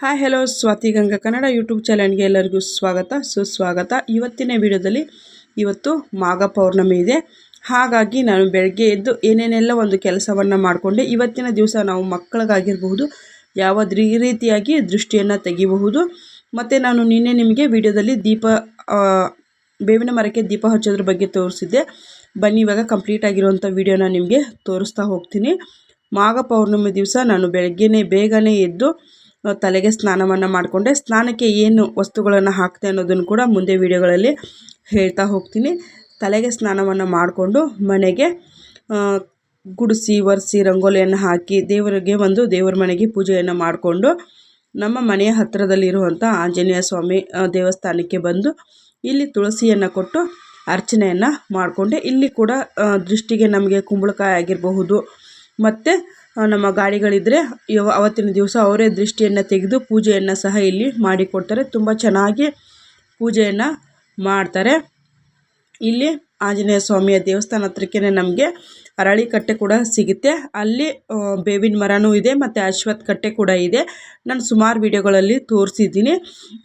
Hi hello Swathi Ganga Kannada YouTube ಚಾನಲ್ಗೆ ಎಲ್ಲರಿಗೂ ಸ್ವಾಗತ, ಸುಸ್ವಾಗತ. ಇವತ್ತಿನ ವಿಡಿಯೋದಲ್ಲಿ ಇವತ್ತು ಮಾಘ ಪೌರ್ಣಮಿ ಇದೆ. ಹಾಗಾಗಿ ನಾನು ಬೆಳಗ್ಗೆ ಎದ್ದು ಏನೇನೆಲ್ಲ ಒಂದು ಕೆಲಸವನ್ನು ಮಾಡಿಕೊಂಡೆ, ಇವತ್ತಿನ ದಿವಸ ನಾವು ಮಕ್ಕಳಿಗಾಗಿರಬಹುದು, ಯಾವ ರೀತಿಯಾಗಿ ದೃಷ್ಟಿಯನ್ನು ತೆಗಿಬಹುದು. ಮತ್ತು ನಾನು ನಿನ್ನೆ ನಿಮಗೆ ವಿಡಿಯೋದಲ್ಲಿ ದೀಪ ಬೇವಿನ ಮರಕ್ಕೆ ದೀಪ ಹಚ್ಚೋದ್ರ ಬಗ್ಗೆ ತೋರಿಸಿದ್ದೆ. ಬನ್ನಿ, ಇವಾಗ ಕಂಪ್ಲೀಟ್ ಆಗಿರುವಂಥ ವಿಡಿಯೋನ ನಿಮಗೆ ತೋರಿಸ್ತಾ ಹೋಗ್ತೀನಿ. ಮಾಘ ಪೌರ್ಣಮಿ ದಿವಸ ನಾನು ಬೆಳಗ್ಗೆನೇ ಬೇಗನೆ ಎದ್ದು ತಲೆಗೆ ಸ್ನಾನವನ್ನು ಮಾಡಿಕೊಂಡೆ. ಸ್ನಾನಕ್ಕೆ ಏನು ವಸ್ತುಗಳನ್ನು ಹಾಕ್ತೆ ಅನ್ನೋದನ್ನು ಕೂಡ ಮುಂದೆ ವಿಡಿಯೋಗಳಲ್ಲಿ ಹೇಳ್ತಾ ಹೋಗ್ತೀನಿ. ತಲೆಗೆ ಸ್ನಾನವನ್ನು ಮಾಡಿಕೊಂಡು ಮನೆಗೆ ಗುಡಿಸಿ, ಒರೆಸಿ, ರಂಗೋಲಿಯನ್ನು ಹಾಕಿ ದೇವರಿಗೆ ಒಂದು ದೇವರ ಮನೆಗೆ ಪೂಜೆಯನ್ನು ಮಾಡಿಕೊಂಡು ನಮ್ಮ ಮನೆಯ ಹತ್ತಿರದಲ್ಲಿರುವಂಥ ಆಂಜನೇಯ ಸ್ವಾಮಿ ದೇವಸ್ಥಾನಕ್ಕೆ ಬಂದು ಇಲ್ಲಿ ತುಳಸಿಯನ್ನು ಕೊಟ್ಟು ಅರ್ಚನೆಯನ್ನು ಮಾಡಿಕೊಂಡೆ. ಇಲ್ಲಿ ಕೂಡ ದೃಷ್ಟಿಗೆ ನಮಗೆ ಕುಂಬಳಕಾಯಿ ಆಗಿರಬಹುದು, ಮತ್ತು ನಮ್ಮ ಗಾಡಿಗಳಿದ್ದರೆ ಇವ ಅವತ್ತಿನ ದಿವಸ ಅವರೇ ದೃಷ್ಟಿಯನ್ನು ತೆಗೆದು ಪೂಜೆಯನ್ನು ಸಹ ಇಲ್ಲಿ ಮಾಡಿಕೊಡ್ತಾರೆ. ತುಂಬ ಚೆನ್ನಾಗಿ ಪೂಜೆಯನ್ನು ಮಾಡ್ತಾರೆ. ಇಲ್ಲಿ ಆಂಜನೇಯ ಸ್ವಾಮಿಯ ದೇವಸ್ಥಾನ ಹತ್ರಕ್ಕೆ ನಮಗೆ ಅರಳಿ ಕಟ್ಟೆ ಕೂಡ ಸಿಗುತ್ತೆ. ಅಲ್ಲಿ ಬೇವಿನ ಮರನೂ ಇದೆ ಮತ್ತು ಅಶ್ವತ್ ಕಟ್ಟೆ ಕೂಡ ಇದೆ. ನಾನು ಸುಮಾರು ವಿಡಿಯೋಗಳಲ್ಲಿ ತೋರಿಸಿದ್ದೀನಿ.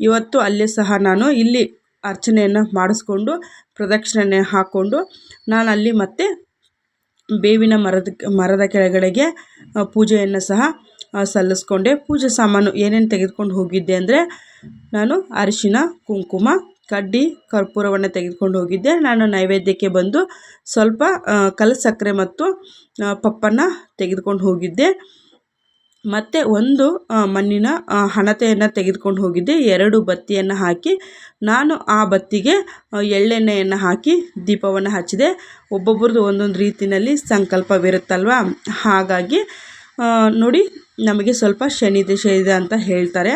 ಇವತ್ತು ಅಲ್ಲೇ ಸಹ ನಾನು ಇಲ್ಲಿ ಅರ್ಚನೆಯನ್ನು ಮಾಡಿಸ್ಕೊಂಡು ಪ್ರದಕ್ಷಿಣೆ ಹಾಕ್ಕೊಂಡು ನಾನು ಅಲ್ಲಿ ಮತ್ತೆ ಬೇವಿನ ಮರದ ಮರದ ಕೆಳಗಡೆಗೆ ಪೂಜೆಯನ್ನು ಸಹ ಸಲ್ಲಿಸ್ಕೊಂಡೆ. ಪೂಜೆ ಸಾಮಾನು ಏನೇನು ತೆಗೆದುಕೊಂಡು ಹೋಗಿದ್ದೆ ಅಂದರೆ, ನಾನು ಅರಿಶಿನ, ಕುಂಕುಮ, ಕಡ್ಡಿ, ಕರ್ಪೂರವನ್ನು ತೆಗೆದುಕೊಂಡು ಹೋಗಿದ್ದೆ. ನಾನು ನೈವೇದ್ಯಕ್ಕೆ ಬಂದು ಸ್ವಲ್ಪ ಕಲ್ಲು ಸಕ್ಕರೆ ಮತ್ತು ಪಪ್ಪನ್ನು ತೆಗೆದುಕೊಂಡು ಹೋಗಿದ್ದೆ. ಮತ್ತು ಒಂದು ಮಣ್ಣಿನ ಹಣತೆಯನ್ನು ತೆಗೆದುಕೊಂಡು ಹೋಗಿದ್ದೆ. ಎರಡು ಬತ್ತಿಯನ್ನು ಹಾಕಿ, ನಾನು ಆ ಬತ್ತಿಗೆ ಎಳ್ಳೆಣ್ಣೆಯನ್ನು ಹಾಕಿ ದೀಪವನ್ನು ಹಚ್ಚಿದೆ. ಒಬ್ಬೊಬ್ರದ್ದು ಒಂದೊಂದು ರೀತಿಯಲ್ಲಿ ಸಂಕಲ್ಪವಿರುತ್ತಲ್ವ? ಹಾಗಾಗಿ ನೋಡಿ, ನಮಗೆ ಸ್ವಲ್ಪ ಶನಿ ದಿಶೆ ಇದೆ ಅಂತ ಹೇಳ್ತಾರೆ.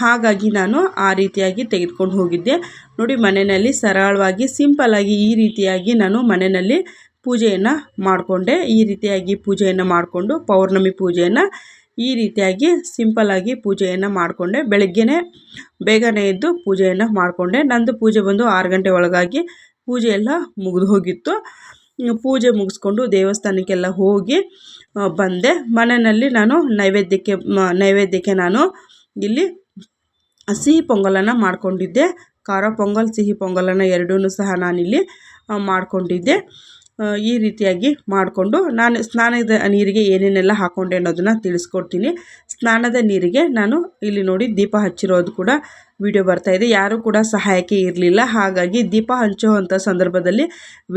ಹಾಗಾಗಿ ನಾನು ಆ ರೀತಿಯಾಗಿ ತೆಗೆದುಕೊಂಡು ಹೋಗಿದ್ದೆ. ನೋಡಿ, ಮನೆಯಲ್ಲಿ ಸರಳವಾಗಿ ಸಿಂಪಲ್ಲಾಗಿ ಈ ರೀತಿಯಾಗಿ ನಾನು ಮನೆಯಲ್ಲಿ ಪೂಜೆಯನ್ನು ಮಾಡಿಕೊಂಡೆ. ಈ ರೀತಿಯಾಗಿ ಪೂಜೆಯನ್ನು ಮಾಡಿಕೊಂಡು ಪೌರ್ಣಮಿ ಪೂಜೆಯನ್ನು ಈ ರೀತಿಯಾಗಿ ಸಿಂಪಲ್ಲಾಗಿ ಪೂಜೆಯನ್ನು ಮಾಡಿಕೊಂಡೆ. ಬೆಳಗ್ಗೆನೇ ಬೇಗನೆ ಎದ್ದು ಪೂಜೆಯನ್ನು ಮಾಡಿಕೊಂಡೆ. ನಂದು ಪೂಜೆ ಬಂದು ಆರು ಗಂಟೆ ಒಳಗಾಗಿ ಪೂಜೆ ಎಲ್ಲ ಮುಗಿದು ಹೋಗಿತ್ತು. ಪೂಜೆ ಮುಗಿಸ್ಕೊಂಡು ದೇವಸ್ಥಾನಕ್ಕೆಲ್ಲ ಹೋಗಿ ಬಂದೆ. ಮನೆಯಲ್ಲಿ ನಾನು ನೈವೇದ್ಯಕ್ಕೆ ನೈವೇದ್ಯಕ್ಕೆ ನಾನು ಇಲ್ಲಿ ಸಿಹಿ ಪೊಂಗಲನ್ನು ಮಾಡಿಕೊಂಡಿದ್ದೆ. ಖಾರ ಪೊಂಗಲ್, ಸಿಹಿ ಪೊಂಗಲನ್ನು ಎರಡೂ ಸಹ ನಾನಿಲ್ಲಿ ಮಾಡಿಕೊಂಡಿದ್ದೆ. ಈ ರೀತಿಯಾಗಿ ಮಾಡಿಕೊಂಡು ನಾನು ಸ್ನಾನದ ನೀರಿಗೆ ಏನೇನೆಲ್ಲ ಹಾಕ್ಕೊಂಡೆ ಅನ್ನೋದನ್ನು ತಿಳಿಸ್ಕೊಡ್ತೀನಿ. ಸ್ನಾನದ ನೀರಿಗೆ ನಾನು ಇಲ್ಲಿ ನೋಡಿ ದೀಪ ಹಚ್ಚಿರೋದು ಕೂಡ ವಿಡಿಯೋ ಇದೆ. ಯಾರೂ ಕೂಡ ಸಹಾಯಕ್ಕೆ ಇರಲಿಲ್ಲ. ಹಾಗಾಗಿ ದೀಪ ಹಂಚುವಂಥ ಸಂದರ್ಭದಲ್ಲಿ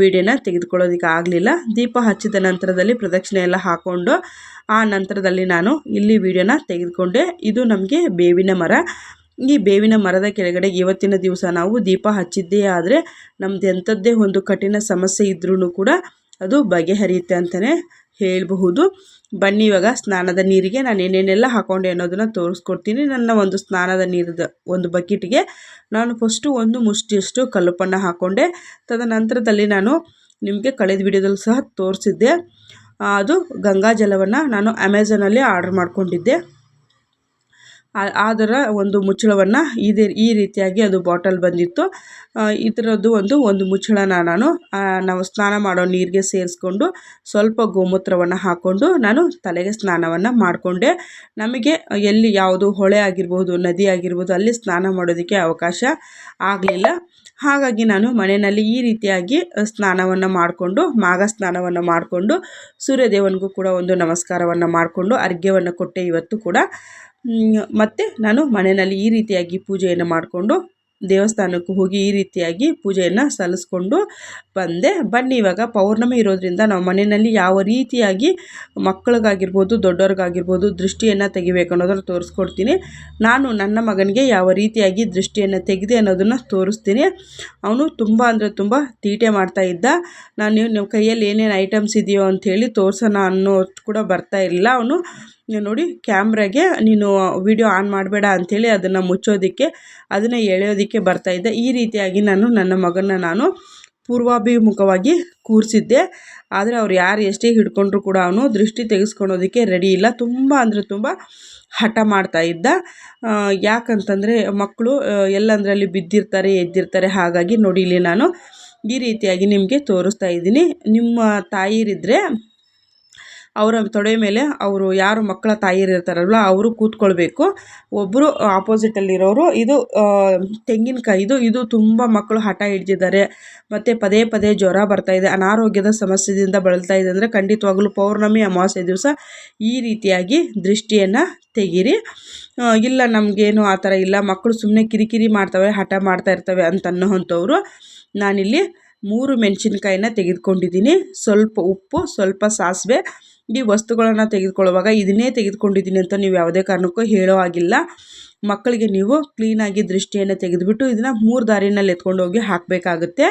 ವಿಡಿಯೋನ ತೆಗೆದುಕೊಳ್ಳೋದಕ್ಕೆ ಆಗಲಿಲ್ಲ. ದೀಪ ಹಚ್ಚಿದ ನಂತರದಲ್ಲಿ ಪ್ರದಕ್ಷಿಣೆ ಎಲ್ಲ ಹಾಕ್ಕೊಂಡು ಆ ನಂತರದಲ್ಲಿ ನಾನು ಇಲ್ಲಿ ವಿಡಿಯೋನ ತೆಗೆದುಕೊಂಡೆ. ಇದು ನಮಗೆ ಬೇವಿನ ಮರ. ಈ ಬೇವಿನ ಮರದ ಕೆಳಗಡೆ ಇವತ್ತಿನ ದಿವಸ ನಾವು ದೀಪ ಹಚ್ಚಿದ್ದೇ ಆದರೆ ನಮ್ದು ಎಂಥದ್ದೇ ಒಂದು ಕಠಿಣ ಸಮಸ್ಯೆ ಇದ್ರೂ ಕೂಡ ಅದು ಬಗೆಹರಿಯುತ್ತೆ ಅಂತಲೇ ಹೇಳಬಹುದು. ಬನ್ನಿ ಇವಾಗ ಸ್ನಾನದ ನೀರಿಗೆ ನಾನು ಏನೇನೆಲ್ಲ ಹಾಕೊಂಡೆ ಅನ್ನೋದನ್ನು ತೋರಿಸ್ಕೊಡ್ತೀನಿ. ನನ್ನ ಒಂದು ಸ್ನಾನದ ನೀರದ ಒಂದು ಬಕೆಟ್ಗೆ ನಾನು ಫಸ್ಟು ಒಂದು ಮುಷ್ಟಿಯಷ್ಟು ಕಲ್ಲುಪ್ಪನ್ನು ಹಾಕ್ಕೊಂಡೆ ತದನಂತರದಲ್ಲಿ ನಾನು ನಿಮಗೆ ಕಳೆದ ವಿಡಿಯೋದಲ್ಲಿ ಸಹ ತೋರಿಸಿದ್ದೆ. ಅದು ಗಂಗಾ ಜಲವನ್ನು ನಾನು ಅಮೆಝಾನಲ್ಲಿ ಆರ್ಡ್ರ್ ಮಾಡ್ಕೊಂಡಿದ್ದೆ. ಅದರ ಒಂದು ಮುಚ್ಚಳವನ್ನು ಇದೇ, ಈ ರೀತಿಯಾಗಿ ಅದು ಬಾಟಲ್ ಬಂದಿತ್ತು. ಇದರದ್ದು ಒಂದು ಒಂದು ಮುಚ್ಚಳನ ನಾನು ನಾವು ಸ್ನಾನ ಮಾಡೋ ನೀರಿಗೆ ಸೇರಿಸ್ಕೊಂಡು ಸ್ವಲ್ಪ ಗೋಮೂತ್ರವನ್ನು ಹಾಕ್ಕೊಂಡು ನಾನು ತಲೆಗೆ ಸ್ನಾನವನ್ನು ಮಾಡಿಕೊಂಡೆ. ನಮಗೆ ಎಲ್ಲಿ ಯಾವುದು ಹೊಳೆ ಆಗಿರ್ಬೋದು, ನದಿ ಆಗಿರ್ಬೋದು, ಅಲ್ಲಿ ಸ್ನಾನ ಮಾಡೋದಕ್ಕೆ ಅವಕಾಶ ಆಗಲಿಲ್ಲ. ಹಾಗಾಗಿ ನಾನು ಮನೆಯಲ್ಲಿ ಈ ರೀತಿಯಾಗಿ ಸ್ನಾನವನ್ನು ಮಾಡಿಕೊಂಡು ಮಾಗ ಸ್ನಾನವನ್ನು ಮಾಡಿಕೊಂಡು, ಸೂರ್ಯದೇವನಿಗೂ ಕೂಡ ಒಂದು ನಮಸ್ಕಾರವನ್ನು ಮಾಡಿಕೊಂಡು, ಅರ್ಘ್ಯವನ್ನು ಕೊಟ್ಟೆ ಇವತ್ತು ಕೂಡ. ಮತ್ತು ನಾನು ಮನೆಯಲ್ಲಿ ಈ ರೀತಿಯಾಗಿ ಪೂಜೆಯನ್ನು ಮಾಡಿಕೊಂಡು ದೇವಸ್ಥಾನಕ್ಕೂ ಹೋಗಿ ಈ ರೀತಿಯಾಗಿ ಪೂಜೆಯನ್ನು ಸಲ್ಲಿಸ್ಕೊಂಡು ಬಂದೆ. ಬನ್ನಿ, ಇವಾಗ ಪೌರ್ಣಮಿ ಇರೋದ್ರಿಂದ ನಾವು ಮನೆಯಲ್ಲಿ ಯಾವ ರೀತಿಯಾಗಿ ಮಕ್ಕಳಿಗಾಗಿರ್ಬೋದು ದೊಡ್ಡವ್ರಿಗಾಗಿರ್ಬೋದು ದೃಷ್ಟಿಯನ್ನು ತೆಗಿಬೇಕು ಅನ್ನೋದನ್ನು ತೋರಿಸ್ಕೊಡ್ತೀನಿ. ನಾನು ನನ್ನ ಮಗನಿಗೆ ಯಾವ ರೀತಿಯಾಗಿ ದೃಷ್ಟಿಯನ್ನು ತೆಗೆದೆ ಅನ್ನೋದನ್ನು ತೋರಿಸ್ತೀನಿ. ಅವನು ತುಂಬ ಅಂದರೆ ತುಂಬ ತೀಟೆ ಮಾಡ್ತಾ ಇದ್ದ. ನಾನು ನಿಮ್ಮ ಕೈಯಲ್ಲಿ ಏನೇನು ಐಟಮ್ಸ್ ಇದೆಯೋ ಅಂಥೇಳಿ ತೋರಿಸೋಣ ಅನ್ನೋದು ಕೂಡ ಬರ್ತಾ ಇರಲಿಲ್ಲ ಅವನು ನೋಡಿ ಕ್ಯಾಮ್ರಾಗೆ ನೀನು ವಿಡಿಯೋ ಆನ್ ಮಾಡಬೇಡ ಅಂಥೇಳಿ ಅದನ್ನು ಮುಚ್ಚೋದಕ್ಕೆ, ಅದನ್ನು ಎಳೆಯೋದಕ್ಕೆ ಬರ್ತಾಯಿದ್ದೆ ಈ ರೀತಿಯಾಗಿ ನಾನು ನನ್ನ ಮಗನ ನಾನು ಪೂರ್ವಾಭಿಮುಖವಾಗಿ ಕೂರಿಸಿದ್ದೆ. ಆದರೆ ಅವ್ರು ಯಾರು ಎಷ್ಟೇ ಹಿಡ್ಕೊಂಡ್ರು ಕೂಡ ಅವನು ದೃಷ್ಟಿ ತೆಗೆಸ್ಕೊಳೋದಕ್ಕೆ ರೆಡಿ ಇಲ್ಲ. ತುಂಬ ಅಂದರೆ ತುಂಬ ಹಠ ಮಾಡ್ತಾ ಇದ್ದ. ಯಾಕಂತಂದರೆ ಮಕ್ಕಳು ಎಲ್ಲಂದ್ರಲ್ಲಿ ಬಿದ್ದಿರ್ತಾರೆ, ಎದ್ದಿರ್ತಾರೆ, ಹಾಗಾಗಿ ನೋಡಿ ಇಲ್ಲಿ ನಾನು ಈ ರೀತಿಯಾಗಿ ನಿಮಗೆ ತೋರಿಸ್ತಾ ಇದ್ದೀನಿ. ನಿಮ್ಮ ತಾಯಿರಿದ್ದರೆ ಅವರ ತೊಡೆ ಮೇಲೆ ಅವರು ಯಾರು ಮಕ್ಕಳ ತಾಯಿಯರು ಇರ್ತಾರಲ್ವ, ಅವರು ಕೂತ್ಕೊಳ್ಬೇಕು. ಒಬ್ಬರು ಆಪೋಸಿಟಲ್ಲಿರೋರು ಇದು ತೆಂಗಿನಕಾಯಿ, ಇದು ಇದು ತುಂಬ ಮಕ್ಕಳು ಹಠ ಹಿಡ್ದಿದ್ದಾರೆ. ಮತ್ತು ಪದೇ ಪದೇ ಜ್ವರ ಬರ್ತಾ ಇದೆ, ಅನಾರೋಗ್ಯದ ಸಮಸ್ಯೆಯಿಂದ ಬಳಲ್ತಾ ಇದೆ ಅಂದರೆ ಖಂಡಿತವಾಗಲೂ ಪೌರ್ಣಮಿ ಅಮಾವಾಸ್ಯೆ ದಿವಸ ಈ ರೀತಿಯಾಗಿ ದೃಷ್ಟಿಯನ್ನು ತೆಗೀರಿ. ಇಲ್ಲ ನಮಗೇನು ಆ ಥರ ಇಲ್ಲ, ಮಕ್ಕಳು ಸುಮ್ಮನೆ ಕಿರಿಕಿರಿ ಮಾಡ್ತವೆ, ಹಠ ಮಾಡ್ತಾ ಇರ್ತವೆ ಅಂತ ಅನ್ನೋವಂಥವ್ರು ನಾನಿಲ್ಲಿ ಮೂರು ಮೆಣಸಿನ್ಕಾಯಿನ ತೆಗೆದುಕೊಂಡಿದ್ದೀನಿ. ಸ್ವಲ್ಪ ಉಪ್ಪು, ಸ್ವಲ್ಪ ಸಾಸಿವೆ ಈ ವಸ್ತುಗಳನ್ನು ತೆಗೆದುಕೊಳ್ಳುವಾಗ ಇದನ್ನೇ ತೆಗೆದುಕೊಂಡಿದ್ದೀನಿ ಅಂತ ನೀವು ಯಾವುದೇ ಕಾರಣಕ್ಕೂ ಹೇಳೋ ಹಾಗಿಲ್ಲ. ಮಕ್ಕಳಿಗೆ ನೀವು ಕ್ಲೀನಾಗಿ ದೃಷ್ಟಿಯನ್ನು ತೆಗೆದುಬಿಟ್ಟು ಇದನ್ನು ಮೂರು ದಾರಿನಲ್ಲಿ ಎತ್ಕೊಂಡು ಹೋಗಿ ಹಾಕಬೇಕಾಗುತ್ತೆ.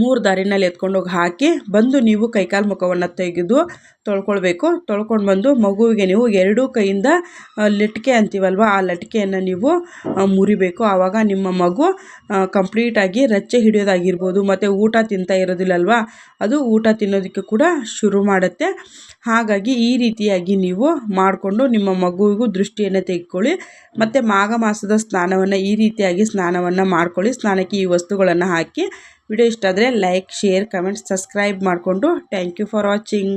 ಮೂರು ದಾರಿನಲ್ಲಿ ಎತ್ಕೊಂಡೋಗಿ ಹಾಕಿ ಬಂದು ನೀವು ಕೈಕಾಲು ಮುಖವನ್ನು ತೆಗೆದು ತೊಳ್ಕೊಳ್ಬೇಕು. ತೊಳ್ಕೊಂಡು ಬಂದು ಮಗುವಿಗೆ ನೀವು ಎರಡೂ ಕೈಯಿಂದ ಲಟ್ಕೆ ಅಂತೀವಲ್ವ, ಆ ಲಟ್ಕೆಯನ್ನು ನೀವು ಮುರಿಬೇಕು. ಆವಾಗ ನಿಮ್ಮ ಮಗು ಕಂಪ್ಲೀಟಾಗಿ ರಚ್ಚೆ ಹಿಡಿಯೋದಾಗಿರ್ಬೋದು, ಮತ್ತು ಊಟ ತಿಂತಾ ಇರೋದಿಲ್ಲಲ್ವ, ಅದು ಊಟ ತಿನ್ನೋದಕ್ಕೆ ಕೂಡ ಶುರು ಮಾಡುತ್ತೆ. ಹಾಗಾಗಿ ಈ ರೀತಿಯಾಗಿ ನೀವು ಮಾಡಿಕೊಂಡು ನಿಮ್ಮ ಮಗುವಿಗೂ ದೃಷ್ಟಿಯನ್ನು ತೆಗೆದುಕೊಳ್ಳಿ, ಮತ್ತು ಮಾಘ ಮಾಸದ ಸ್ನಾನವನ್ನು ಈ ರೀತಿಯಾಗಿ ಸ್ನಾನವನ್ನು ಮಾಡ್ಕೊಳ್ಳಿ. ಸ್ನಾನಕ್ಕೆ ಈ ವಸ್ತುಗಳನ್ನು ಹಾಕಿ ವಿಡಿಯೋ ಇಷ್ಟ ಆದರೆ ಲೈಕ್ ಶೇರ್ ಕಮೆಂಟ್ ಸಬ್ಸ್ಕ್ರೈಬ್ ಮಾಡಿಕೊಂಡು. Thank you for watching